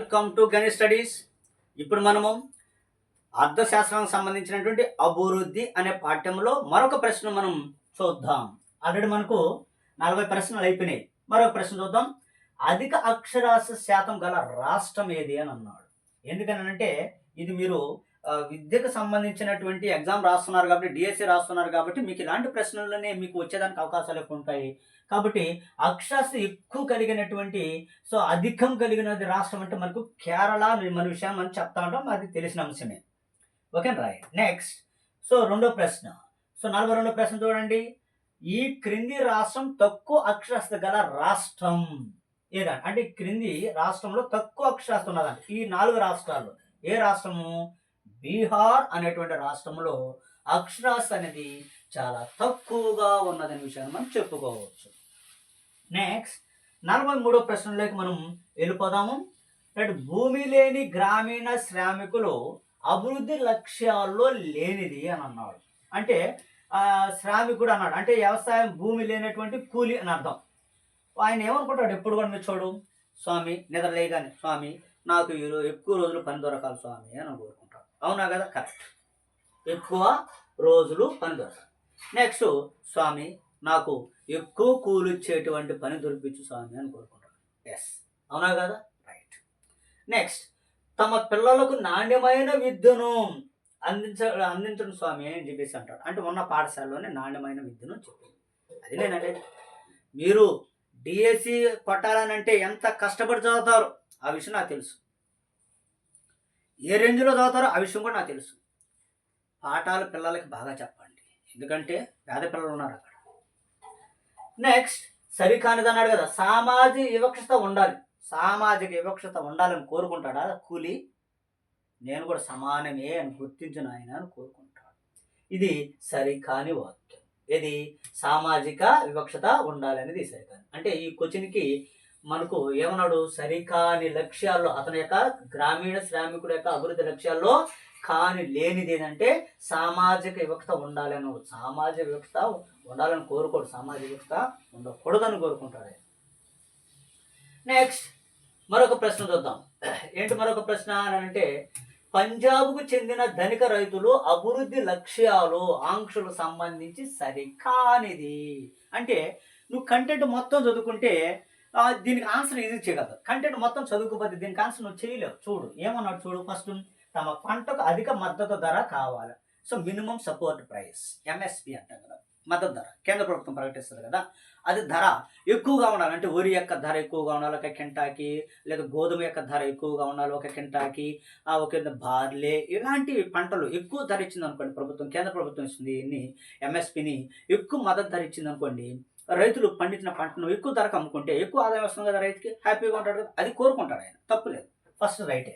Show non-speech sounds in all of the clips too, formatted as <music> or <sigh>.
Welcome to గణిత studies ఇప్పుడు మనము అర్థశాస్త్రానికి సంబంధించినటువంటి అభివృద్ధి అనే పాఠ్యంలో మరొక ప్రశ్న మనం చూద్దాం. ఆల్రెడీ మనకు నలభై ప్రశ్నలు అయిపోయినాయి. మరొక ప్రశ్న చూద్దాం. అధిక అక్షరాస్య శాతం గల రాష్ట్రం ఏది అని అన్నాడు. ఎందుకనంటే ఇది మీరు విద్యకు సంబంధించినటువంటి ఎగ్జామ్ రాస్తున్నారు కాబట్టి డిఎస్సి రాస్తున్నారు కాబట్టి మీకు ఇలాంటి ప్రశ్నలనే మీకు వచ్చేదానికి అవకాశాలు ఎక్కువ ఉంటాయి. కాబట్టి అక్షరాస్యత ఎక్కువ కలిగినటువంటి సో అధికం కలిగినది రాష్ట్రం అంటే మనకు కేరళ మన విషయం మనం చెప్తా ఉంటాం అది తెలిసిన అంశమే. ఓకే రైట్ నెక్స్ట్ సో రెండో ప్రశ్న. సో నలభై రెండో ప్రశ్న చూడండి. ఈ క్రింది రాష్ట్రం తక్కువ అక్షరాస్యత గల రాష్ట్రం. ఏదండి అంటే క్రింది రాష్ట్రంలో తక్కువ అక్షరాస్యత ఉన్నదండి ఈ నాలుగు రాష్ట్రాలు ఏ రాష్ట్రము? బీహార్ అనేటువంటి రాష్ట్రంలో అక్షరాస్ అనేది చాలా తక్కువగా ఉన్నదనే విషయాన్ని మనం చెప్పుకోవచ్చు. నెక్స్ట్ నలభై మూడో ప్రశ్నలోకి మనం వెళ్ళిపోదాము. అంటే భూమి లేని గ్రామీణ శ్రామికులు అభివృద్ధి లక్ష్యాల్లో లేనిది అని అన్నాడు. అంటే శ్రామికుడు అన్నాడు. అంటే వ్యవసాయం భూమి లేనటువంటి కూలి అని అర్థం. ఆయన ఏమనుకుంటాడు? ఎప్పుడు కూడా మీరు చూడు. స్వామి నిద్ర లేగానే స్వామి నాకు ఈరోజు ఎక్కువ రోజులు పని దొరకాలి స్వామి అని కోరుకుంటాడు అవునా కదా? కరెక్ట్ ఎక్కువ రోజులు పని దొరకదు. నెక్స్ట్ స్వామి నాకు ఎక్కువ కూలిచ్చేటువంటి పని దొరికించు స్వామి అని కోరుకుంటాడు ఎస్ అవునా కదా? రైట్ నెక్స్ట్ తమ పిల్లలకు నాణ్యమైన విద్యను అందించ అందించడం స్వామి అని చెప్పేసి అంటాడు. అంటే ఉన్న పాఠశాలలోనే నాణ్యమైన విద్యను చెప్పింది అది నేనంటే మీరు డిఎస్సి కొట్టాలనంటే ఎంత కష్టపడి చదువుతారు? ఆ విషయం నాకు తెలుసు. ఏ రేంజ్లో చదువుతారో ఆ విషయం కూడా నాకు తెలుసు. పాఠాలు పిల్లలకి బాగా చెప్పండి. ఎందుకంటే పేద పిల్లలు ఉన్నారు అక్కడ. నెక్స్ట్ సరికానిది అన్నాడు కదా సామాజిక వివక్షత ఉండాలి. సామాజిక వివక్షత ఉండాలని కోరుకుంటాడా? కూలి నేను కూడా సమానమే అని గుర్తించిన ఆయన అని కోరుకుంటాడు. ఇది సరికాని వాక్యం. ఇది సామాజిక వివక్షత ఉండాలనేది సరికాని. అంటే ఈ క్వశ్చన్కి మనకు ఏమన్నాడు? సరికాని లక్ష్యాల్లో అతని యొక్క గ్రామీణ శ్రామికుడు యొక్క అభివృద్ధి లక్ష్యాల్లో కాని లేనిది ఏంటంటే సామాజిక వివక్షత ఉండాలని సామాజిక వివక్షత ఉండాలని కోరుకోడు. సామాజిక వివక్షత ఉండకూడదని కోరుకుంటాడు. నెక్స్ట్ మరొక ప్రశ్న చూద్దాం. ఏంటి మరొక ప్రశ్న అని అంటే పంజాబ్కు చెందిన ధనిక రైతులు అభివృద్ధి లక్ష్యాలు ఆంక్షలు సంబంధించి సరికానిది. అంటే నువ్వు కంటెంట్ మొత్తం చదువుకుంటే దీనికి ఆన్సర్ ఈజీ చేయగలదు. కంటెంట్ మొత్తం చదువుకోపోతే దీనికి ఆన్సర్ నువ్వు చేయలేవు. చూడు ఏమన్నాడు చూడు ఫస్ట్ తమ పంటకు అధిక మద్దతు ధర కావాలి? So minimum support price MSP అంటాం కదా. మద్దతు ధర. కేంద్ర ప్రభుత్వం ప్రకటిస్తుంది కదా. అది ధర ఎక్కువగా ఉండాలి. అంటే వరి యొక్క ధర ఎక్కువగా ఉండాలి ఒక కింటాకి లేదా గోధుమ యొక్క ధర ఎక్కువగా ఉండాలి ఒక కింటాకి ఆ ఒక బార్లే ఇలాంటి పంటలు ఎక్కువ ధర ఇచ్చింది అనుకోండి ప్రభుత్వం కేంద్ర ప్రభుత్వం ఇస్తుంది ఇన్ని ఎంఎస్పిని ఎక్కువ మద్దతు ధర ఇచ్చింది అనుకోండి రైతులు పండించిన పంటను ఎక్కువ ధరకు అమ్ముకుంటే ఎక్కువ ఆదాయం వస్తుంది కదా రైతుకి హ్యాపీగా ఉంటాడు కదా అది కోరుకుంటాడు ఆయన. తప్పులేదు ఫస్ట్ రైటే.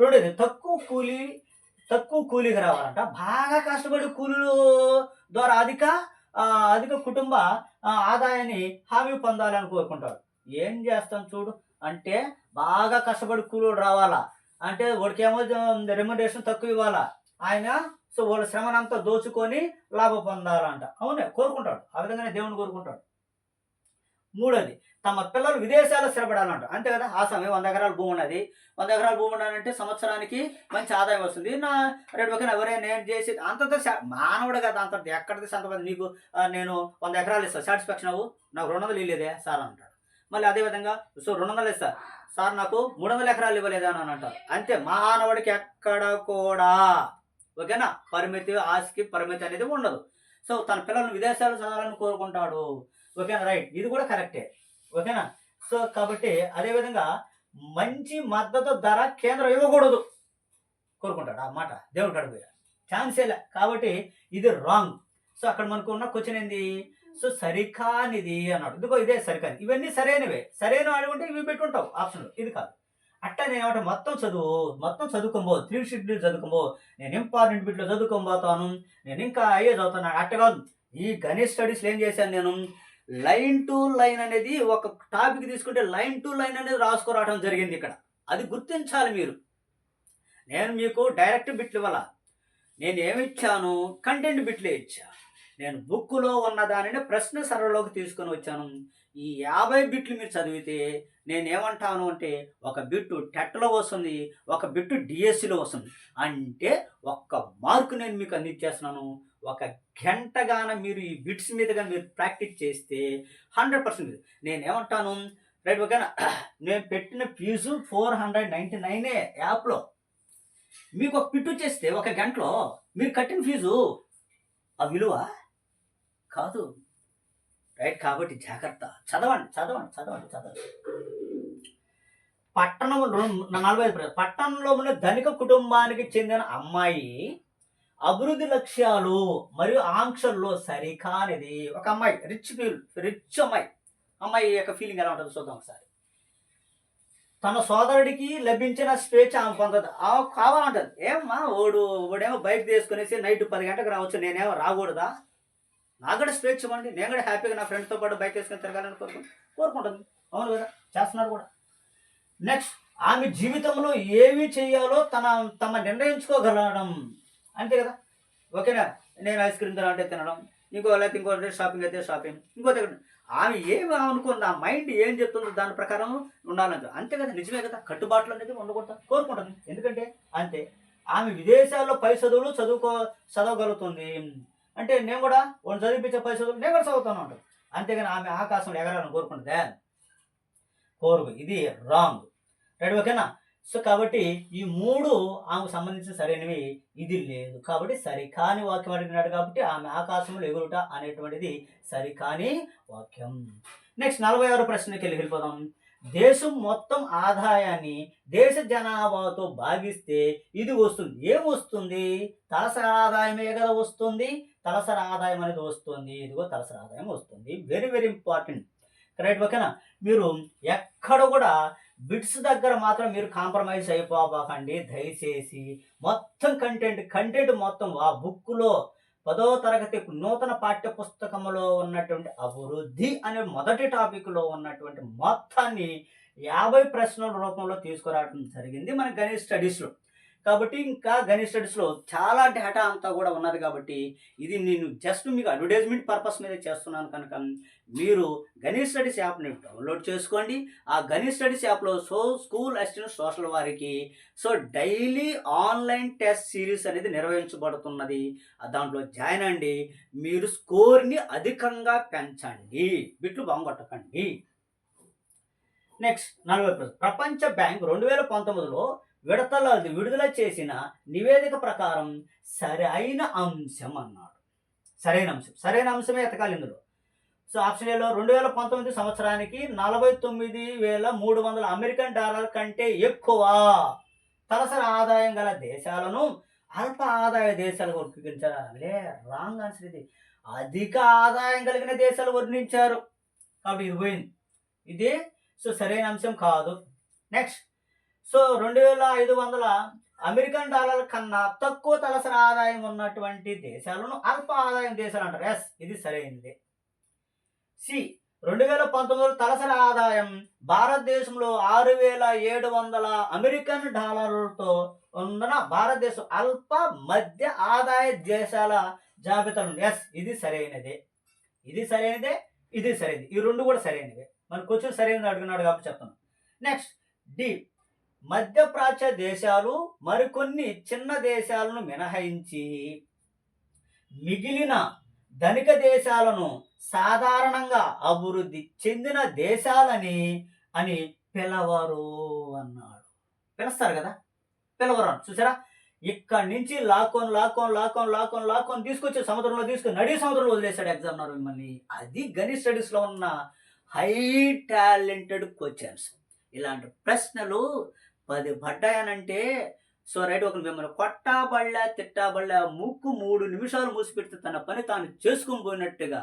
రెండోది తక్కువ కూలీ తక్కువ కూలీకి రావాలంట. బాగా కష్టపడి కూలీలు ద్వారా అధిక అధిక కుటుంబ ఆదాయాన్ని హామీ పొందాలని కోరుకుంటాడు. ఏం చేస్తాం చూడు? అంటే బాగా కష్టపడి కూలీలు రావాలా? అంటే వాడికేమో రెమ్యునరేషన్ తక్కువ ఇవ్వాలా? ఆయన సో వాళ్ళ శ్రమనంతా దోచుకొని లాభం పొందాలంట అవునే కోరుకుంటాడు. ఆ విధంగానే దేవుని కోరుకుంటాడు. మూడోది తమ పిల్లలు విదేశాల్లో స్థిరపడాలంట. అంతే కదా? ఆ సమయం వంద ఎకరాల భూమి ఉన్నది. వంద ఎకరాల భూమి ఉండాలంటే సంవత్సరానికి మంచి ఆదాయం వస్తుంది. నా రెండు పక్కన ఎవరైనా నేను చేసి అంతంత మానవుడు కదా అంత ఎక్కడికి సంతమంది నీకు నేను వంద ఎకరాలు ఇస్తాను సాటిస్ఫాక్షన్ అవ్వు. నాకు రెండు వందలు ఇవ్వలేదే సార్ అంటాడు. మళ్ళీ అదేవిధంగా సో రెండు వందలు ఇస్తా. సార్ నాకు మూడు వందల ఎకరాలు ఇవ్వలేదా అని అంటారు అంతే మానవుడికి ఎక్కడ కూడా ఓకేనా? పరిమితి ఆస్తికి పరిమితి అనేది ఉండదు. సో తన పిల్లలను విదేశాలు చదవాలని కోరుకుంటాడు. ఓకేనా? రైట్. ఇది కూడా కరెక్టే. ఓకేనా? సో కాబట్టి అదేవిధంగా మంచి మద్దతు ధర కేంద్రం ఇవ్వకూడదు. కోరుకుంటాడు. ఆ మాట దేవుడు కడుపు ఛాన్సే లే. కాబట్టి ఇది రాంగ్ సో అక్కడ మనకు ఉన్న క్వశ్చన్ ఏంది? సో సరికానిది అన్నాడు. ఇదిగో ఇదే సరికాని ఇవన్నీ సరైనవే. సరైన అడుగుంటే ఇవి పెట్టుకుంటావు. ఆప్షన్లు ఇది కాదు. అట్టనే నేను ఏమంటే మొత్తం చదువు మొత్తం చదువుకోబో త్రీ షెడ్యూల్ చదువుకోబో నేను ఇంపార్టెంట్ బిట్లో చదువుకోబోతాను. నేను ఇంకా అయ్యే చదువుతాను. అట్ట కాదు. ఈ గణేష్ స్టడీస్లో ఏం చేశాను నేను? లైన్ టు లైన్ అనేది ఒక టాపిక్ తీసుకుంటే లైన్ టు లైన్ అనేది రాసుకురావడం జరిగింది ఇక్కడ. అది గుర్తించాలి మీరు. నేను మీకు డైరెక్ట్ బిట్లు వల్ల నేను ఏమిచ్చాను కంటెంట్ బిట్లే ఇచ్చా. నేను బుక్లో ఉన్న దానిని ప్రశ్న సరళలోకి తీసుకొని వచ్చాను. ఈ యాభై బిట్లు మీరు చదివితే నేనేమంటాను అంటే ఒక బిట్టు టెట్లో వస్తుంది ఒక బిట్టు డిఎస్సిలో వస్తుంది. అంటే ఒక్క మార్కు నేను మీకు అందించేస్తున్నాను. ఒక గంటగాన మీరు ఈ బిట్స్ మీదుగా మీరు ప్రాక్టీస్ చేస్తే హండ్రెడ్ పర్సెంట్ నేనేమంటాను రైట్ ఓకేనా? <coughs> నేను పెట్టిన ఫీజు ఫోర్ హండ్రెడ్ నైంటీ నైనే యాప్లో. మీకు ఒక పిట్టు చేస్తే ఒక గంటలో మీరు కట్టిన ఫీజు ఆ విలువ కాదు. రైట్ కాబట్టి జాగ్రత్త. చదవండి చదవండి చదవండి చదవండి. పట్టణం నలభై ఐదు పట్టణంలో ఉన్న ధనిక కుటుంబానికి చెందిన అమ్మాయి అభివృద్ధి లక్ష్యాలు మరియు ఆంక్షల్లో సరికానిది. ఒక అమ్మాయి రిచ్ ఫీల్ రిచ్ అమ్మాయి. అమ్మాయి యొక్క ఫీలింగ్ ఎలా ఉంటుందో చూద్దాం ఒకసారి. తన సోదరుడికి లభించిన స్వేచ్ఛ ఆమె పొందదు. కావాలంటది. ఏమ్మా ఓడు ఓడేమో బైక్ తీసుకునేసి నైట్ పది గంటలకు రావచ్చు. నేనేమో రాకూడదా? నాకు కూడా స్వేచ్ఛ ఇవ్వండి నేను కూడా హ్యాపీగా నా ఫ్రెండ్తో పాటు బైక్ వేసుకొని తిరగాలని కోరుకుంటు కోరుకుంటుంది. అవును కదా? చేస్తున్నారు కూడా. నెక్స్ట్ ఆమె జీవితంలో ఏమి చేయాలో తన తమ నిర్ణయించుకోగలగడం అంతే కదా? ఓకేనా? నేను ఐస్ క్రీమ్ తినాలంటే తినడం ఇంకో లేకపోతే ఇంకో షాపింగ్ అయితే షాపింగ్ ఇంకో దగ్గర ఆమె ఏమి అనుకుంది ఆ మైండ్ ఏం చెప్తుందో దాని ప్రకారం ఉండాలంటే అంతే కదా? నిజమే కదా? కట్టుబాట్లు అనేది ఉండకూడదు కోరుకుంటుంది. ఎందుకంటే అంతే. ఆమె విదేశాల్లో పై చదువులు చదువుకో చదవగలుగుతుంది. అంటే నేను కూడా వాళ్ళు చదివించే పరిస్థితులు నేను కూడా చదువుతాను అంటారు అంతేగాని ఆమె ఆకాశంలో ఎగరాలని కోరుకుంటుందే. కోరుకు. ఇది రాంగ్ రైట్ ఓకేనా సో కాబట్టి ఈ మూడు ఆమెకు సంబంధించిన సరైనవి ఇది లేదు. కాబట్టి సరికాని వాక్యం అడిగినాడు కాబట్టి ఆమె ఆకాశంలో ఎగురుట అనేటువంటిది సరికాని వాక్యం. నెక్స్ట్ నలభై ఆరు ప్రశ్నకి వెళ్ళి వెళ్ళిపోదాం. దేశం మొత్తం ఆదాయాన్ని దేశ జనాభాతో భాగిస్తే ఇది వస్తుంది. ఏం వస్తుంది? తలసరి ఆదాయమే కదా వస్తుంది. తలసరి ఆదాయం అనేది వస్తుంది. ఇదిగో తలసరి ఆదాయం వస్తుంది. వెరీ వెరీ ఇంపార్టెంట్ రైట్ ఓకేనా? మీరు ఎక్కడ కూడా బిట్స్ దగ్గర మాత్రం మీరు కాంప్రమైజ్ అయిపోకండి. దయచేసి మొత్తం కంటెంట్ కంటెంట్ మొత్తం ఆ బుక్లో పదో తరగతి నూతన పాఠ్య పుస్తకంలో ఉన్నటువంటి అభివృద్ధి అనే మొదటి టాపిక్లో ఉన్నటువంటి మొత్తాన్ని యాభై ప్రశ్నల రూపంలో తీసుకురావడం జరిగింది మన గణేష్ స్టడీస్లో కాబట్టి ఇంకా గణేష్ స్టడీస్లో చాలా డేటా అంతా కూడా ఉన్నది కాబట్టి ఇది నేను జస్ట్ మీకు అడ్వర్టైజ్మెంట్ పర్పస్ మీద చేస్తున్నాను కనుక మీరు గణేష్ స్టడీస్ యాప్ని డౌన్లోడ్ చేసుకోండి. ఆ గణేష్ స్టడీస్ యాప్లో సో స్కూల్ అసిస్టెంట్ సోషల్ వారికి so daily online test series అనేది నిర్వహించబడుతున్నది. దాంట్లో జాయిన్ అండి. మీరు స్కోర్ని అధికంగా పెంచండి. బిట్లు బాగుపట్టకండి. నెక్స్ట్ నలభై ప్రపంచ బ్యాంక్ రెండు వేల పంతొమ్మిదిలో విడతల విడుదల చేసిన నివేదిక ప్రకారం సరైన అంశం అన్నాడు. సరైన అంశం. సరైన అంశమే ఎతకాలి ఇందులో. సో ఆప్షన్ ఏలో రెండు వేల పంతొమ్మిది సంవత్సరానికి నలభై తొమ్మిది వేల మూడు వందల అమెరికన్ డాలర్ కంటే ఎక్కువ తలసరి ఆదాయం గల దేశాలను అల్ప ఆదాయ దేశాలు వర్గీకరించారా లే రాంగ్ ఆన్సర్ ఇది. అధిక ఆదాయం కలిగిన దేశాలు వర్ణించారు. కాబట్టి ఇది పోయింది. ఇది. సో సరైన అంశం కాదు. నెక్స్ట్. సో రెండు వేల ఐదు వందల అమెరికన్ డాలర్ల కన్నా తక్కువ తలసరి ఆదాయం ఉన్నటువంటి దేశాలను అల్ప ఆదాయం దేశాలు అంటారు. ఎస్ ఇది సరైనది సి రెండు వేల పంతొమ్మిదిలో తలసరి ఆదాయం భారతదేశంలో ఆరు వేల ఏడు వందల అమెరికన్ డాలర్లతో ఉన్న భారతదేశం అల్ప మధ్య ఆదాయ దేశాల జాబితాలు ఎస్ ఇది సరైనదే. ఇది సరైనదే ఇది సరైనది. ఈ రెండు కూడా సరైనవే. మన క్వశ్చన్ సరైనది అడుగున్నాడు కాబట్టి చెప్తాను నెక్స్ట్ డి మధ్యప్రాచ్య దేశాలు మరికొన్ని చిన్న దేశాలను మినహాయించి మిగిలిన ధనిక దేశాలను సాధారణంగా అభివృద్ధి చెందిన దేశాలని అని పిలవరు అన్నాడు. పిలుస్తారు కదా? పిలవరు అని చూసారా? ఇక్కడి నుంచి లాక్కొని లాక్కొని లాక్కొని లాక్కొని లాక్కొని తీసుకొచ్చి సముద్రంలో తీసుకొని నడి సముద్రంలో వదిలేశాడు ఎగ్జామ్నర్ మిమ్మల్ని. అది గణిత స్టడీస్లో ఉన్న హై టాలెంటెడ్ క్వశ్చన్స్. ఇలాంటి ప్రశ్నలు పది పడ్డాయనంటే సో రైట్ ఒక మిమ్మల్ని కొట్టాబళ్ళ తిట్టాబళ్ళ ముక్కు మూడు నిమిషాలు మూసిపెడితే తన పని తాను చేసుకుని పోయినట్టుగా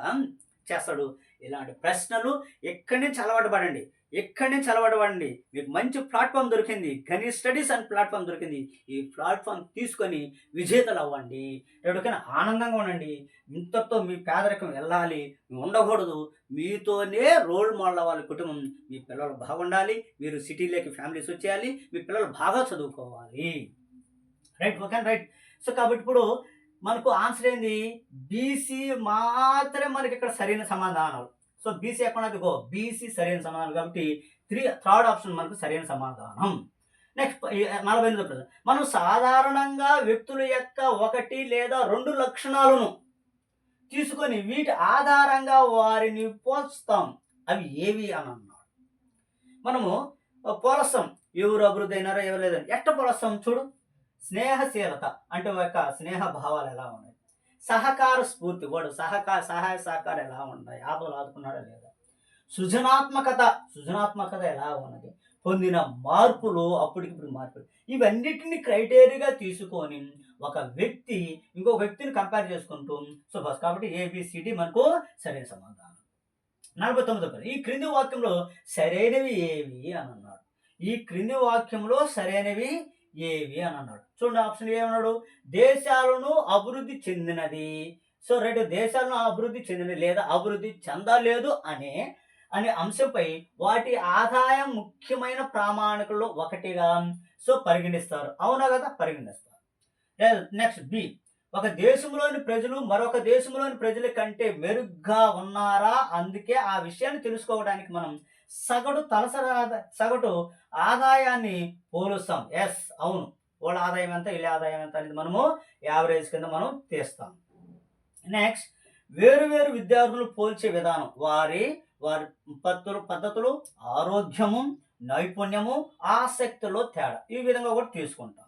చేస్తాడు. ఇలాంటి ప్రశ్నలు ఎక్కడి నుంచి అలవాటు పడండి. ఎక్కడి నుంచి అలవాటు పడండి. మీకు మంచి ప్లాట్ఫామ్ దొరికింది. గని స్టడీస్ అని ప్లాట్ఫామ్ దొరికింది. ఈ ప్లాట్ఫామ్ తీసుకొని విజేతలు అవ్వండి. ఎక్కడికైనా ఆనందంగా ఉండండి. ఇంతతో మీ పేదరికం వెళ్ళాలి. ఉండకూడదు. మీతోనే రోల్ మోడల్ అవ్వాలి కుటుంబం. మీ పిల్లలు బాగుండాలి. మీరు సిటీలోకి ఫ్యామిలీస్ వచ్చేయాలి. మీ పిల్లలు బాగా చదువుకోవాలి. Right okay right. సో కాబట్టి ఇప్పుడు మనకు ఆన్సర్ ఏంది? బీసీ మాత్రమే మనకి ఇక్కడ సరైన సమాధానాలు. సో బీసీ ఎక్కడ గో బీసీ సరైన సమాధానం కాబట్టి త్రీ థర్డ్ ఆప్షన్ మనకు సరైన సమాధానం. నెక్స్ట్ నలభై ఎనిమిది ప్రశ్న. మనం సాధారణంగా వ్యక్తుల యొక్క ఒకటి లేదా రెండు లక్షణాలను తీసుకొని వీటి ఆధారంగా వారిని పోల్స్తాం అవి ఏవి అని అన్నాడు. మనము పోలస్తాం ఎవరు అభివృద్ధి అయినారో ఎవరు లేదని ఎట్ట పోలస్తాం చూడు. స్నేహశీలత అంటే ఒక స్నేహ భావాలు ఎలా ఉన్నాయి? సహకార స్ఫూర్తి వాడు సహకార సహాయ సహకారం ఎలా ఉన్నాయి? ఆపదలు ఆదుకున్నాడా లేదా? సృజనాత్మకత సృజనాత్మకత ఎలా ఉన్నది? పొందిన మార్పులు అప్పటికిప్పుడు మార్పులు. ఇవన్నిటిని క్రైటీరియాగా తీసుకొని ఒక వ్యక్తి ఇంకో వ్యక్తిని కంపేర్ చేసుకుంటూ సో బస్ కాబట్టి ఏబిసిడి మనకు సరైన సమాధానం. నలభై తొమ్మిది ఈ క్రింది వాక్యంలో సరైనవి ఏవి అని అన్నాడు. ఈ క్రింది వాక్యంలో సరైనవి ఏవి అని అన్నాడు. చూడండి ఆప్షన్ ఏమన్నాడు? దేశాలను అభివృద్ధి చెందినది. సో రెండు దేశాలను అభివృద్ధి చెందినది లేదా అభివృద్ధి చెందలేదు అనే అనే అంశంపై వాటి ఆదాయం ముఖ్యమైన ప్రామాణికల్లో ఒకటిగా సో పరిగణిస్తారు. అవునా కదా? పరిగణిస్తారు. Next B. ఒక దేశంలోని ప్రజలు మరొక దేశంలోని ప్రజల కంటే మెరుగ్గా ఉన్నారా? అందుకే ఆ విషయాన్ని తెలుసుకోవడానికి మనం సగటు తలసరి సగటు ఆదాయాన్ని పోలుస్తాం. ఎస్ అవును. వాళ్ళ ఆదాయం ఎంత వీళ్ళ ఆదాయం ఎంత అనేది మనము యావరేజ్ కింద మనం తీస్తాం. నెక్స్ట్ వేరు వేరు విద్యార్థులు పోల్చే విధానం. వారి వారి పద్ధతులు పద్ధతులు ఆరోగ్యము నైపుణ్యము ఆసక్తిలో తేడా. ఈ విధంగా కూడా తీసుకుంటాం.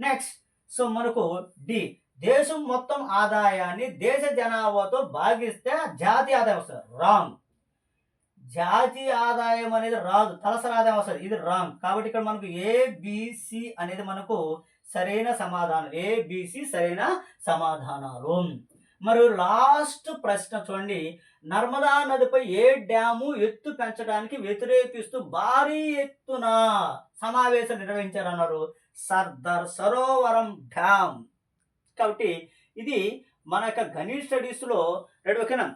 నెక్స్ట్ సో మనకు డి దేశం మొత్తం ఆదాయాన్ని దేశ జనాభాతో భాగిస్తే జాతీయ ఆదాయం వస్తుంది. రాంగ్. జాతీయ ఆదాయం అనేది రాదు. తలసరి ఆదాయం వస్తుంది ఇది రాంగ్. కాబట్టి ఇక్కడ మనకు ఏబిసి అనేది మనకు సరైన సమాధానం. ఏబిసి సరైన సమాధానాలు. మరియు లాస్ట్ ప్రశ్న చూడండి. నర్మదా నదిపై ఏ డ్యాము ఎత్తు పెంచడానికి వ్యతిరేకిస్తూ భారీ ఎత్తున సమావేశం నిర్వహించారన్నారు సర్దార్ సరోవరం డ్యామ్ కాబట్టి ఇది మన యొక్క గణేష్ స్టడీస్లో రెండు ఓకేనా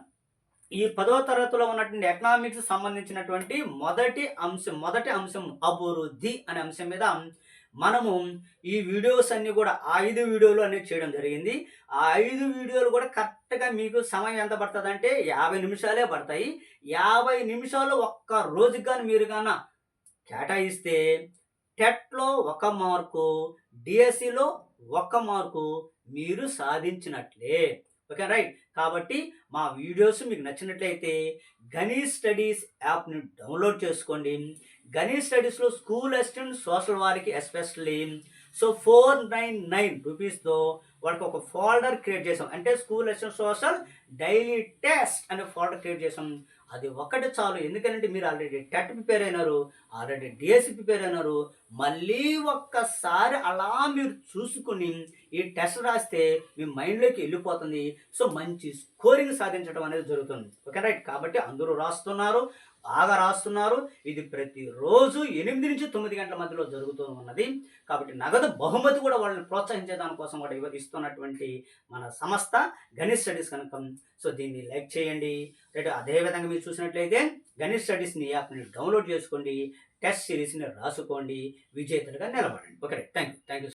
ఈ పదవ తరగతిలో ఉన్నటువంటి ఎకనామిక్స్ సంబంధించినటువంటి మొదటి అంశం మొదటి అంశం అభివృద్ధి అనే అంశం మీద మనము ఈ వీడియోస్ అన్నీ కూడా ఐదు వీడియోలు అనేది చేయడం జరిగింది. ఆ ఐదు వీడియోలు కూడా కరెక్ట్గా మీకు సమయం ఎంత పడుతుంది అంటే యాభై నిమిషాలే పడతాయి. యాభై నిమిషాలు ఒక్క రోజుకి కానీ మీరు కన్నా కేటాయిస్తే టెట్లో ఒక మార్కు డిఎస్సిలో ఒక మార్కు మీరు సాధించినట్లే. ఓకే రైట్ కాబట్టి మా వీడియోస్ మీకు నచ్చినట్లయితే గణేష్ స్టడీస్ యాప్ని డౌన్లోడ్ చేసుకోండి. గణేష్ స్టడీస్లో స్కూల్ అసిస్టెంట్ సోషల్ వారికి especially so four nine nine రూపీస్తో వాళ్ళకి ఒక ఫోల్డర్ క్రియేట్ చేసాం. అంటే school assistant social daily test అనే ఫోల్డర్ క్రియేట్ చేసాం. అది ఒకటి చాలు. ఎందుకంటే మీరు ఆల్రెడీ టెట్ ప్రిపేర్ అయినారు ఆల్రెడీ డిఎస్సి ప్రిపేర్ అయినారు మళ్ళీ ఒక్కసారి అలా మీరు చూసుకుని ఈ టెస్ట్ రాస్తే మీ మైండ్లోకి వెళ్ళిపోతుంది. సో మంచి స్కోరింగ్ సాధించడం అనేది జరుగుతుంది. Okay right? కాబట్టి అందరూ రాస్తున్నారు బాగా రాస్తున్నారు. ఇది ప్రతిరోజు ఎనిమిది నుంచి తొమ్మిది గంటల మధ్యలో జరుగుతూ ఉన్నది. కాబట్టి నగదు బహుమతి కూడా వాళ్ళని ప్రోత్సహించే దానికోసం కూడా ఇస్తున్నటువంటి మన సంస్థ గణేష్ స్టడీస్ కనుక. సో దీన్ని లైక్ చేయండి. రైట్? అదేవిధంగా మీరు చూసినట్లయితే గణేష్ స్టడీస్ని యాప్ని డౌన్లోడ్ చేసుకోండి. టెస్ట్ సిరీస్ని రాసుకోండి. విజేతలుగా నిలబడండి. Okay thank you thank you